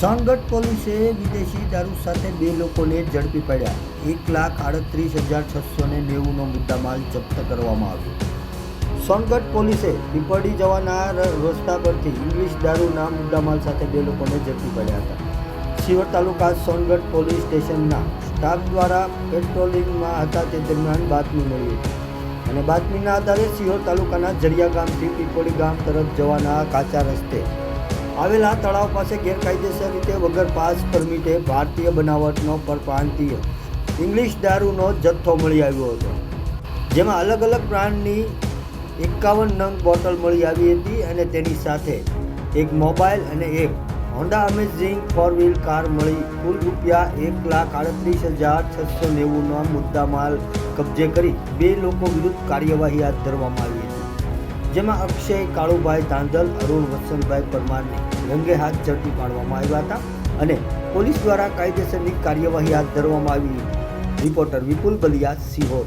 સોનગઢ પોલીસે વિદેશી દારૂ સાથે બે લોકોને ઝડપી પડ્યા. એક લાખ આડત્રીસ હજાર છસો ને નેવુંનો મુદ્દામાલ જપ્ત કરવામાં આવ્યો. સોનગઢ પોલીસે પીપળી જવાના રસ્તા પરથી ઇંગ્લિશ દારૂના મુદ્દામાલ સાથે બે લોકોને ઝડપી પડ્યા હતા. શિવર તાલુકા સોનગઢ પોલીસ સ્ટેશનના સ્ટાફ દ્વારા પેટ્રોલિંગમાં હતા તે દરમિયાન બાતમી મળી હતી. અને બાતમીના આધારે સિહોર તાલુકાના જરિયા ગામથી પીપળી ગામ તરફ જવાના કાચા રસ્તે આવેલા તળાવ પાસે ગેરકાયદેસર રીતે વગર પાસ પરમિટે ભારતીય બનાવટનો પરપ્રાંતીય ઇંગ્લિશ દારૂનો જથ્થો મળી આવ્યો હતો. જેમાં અલગ અલગ બ્રાન્ડની એકાવન નંગ બોટલ મળી આવી હતી અને તેની સાથે એક મોબાઈલ અને એક Honda amazing four wheel car મળી કુલ રૂપિયા એક લાખ આડત્રીસ હજાર છસો નેવુંનો મુદ્દામાલ કબજે કરી બે લોકો વિરુદ્ધ કાર્યવાહી હાથ ધરવામાં આવી હતી જેમાં અક્ષય, કાળુભાઈ ધાંધલ અરુણ વસંતભાઈ પરમારને રંગે હાથ ઝડપી પાડવામાં આવ્યા હતા અને પોલીસ દ્વારા કાયદેસરની કાર્યવાહી હાથ ધરવામાં આવી. રિપોર્ટર વિપુલ બલિયા, સિહોર.